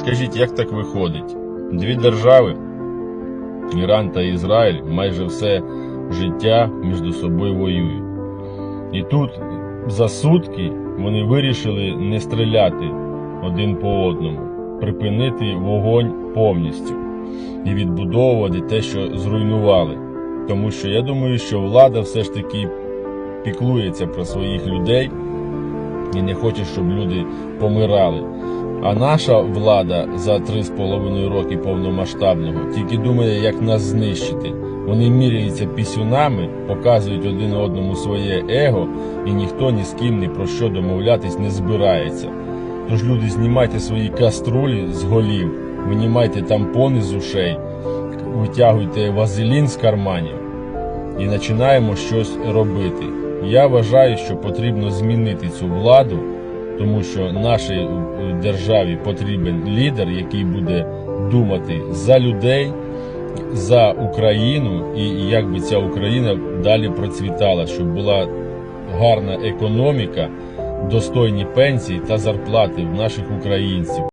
Скажіть, як так виходить? Дві держави, Іран та Ізраїль, майже все життя між собою воюють. І тут за сутки вони вирішили не стріляти один по одному, припинити вогонь повністю і відбудовувати те, що зруйнували. Тому що я думаю, що влада все ж таки піклується про своїх людей і не хоче, щоб люди помирали. А наша влада за три з половиною роки повномасштабного тільки думає, як нас знищити. Вони міряються пісюнами, показують один одному своє его, і ніхто ні з ким ні про що домовлятись не збирається. Тож люди, знімайте свої каструлі з голів, винімайте тампони з ушей, витягуйте вазелін з карманів і починаємо щось робити. Я вважаю, що потрібно змінити цю владу, тому що нашій е, державі потрібен лідер, який буде думати за людей, за Україну, і як би ця Україна далі процвітала, щоб була гарна економіка, достойні пенсії та зарплати в наших українців.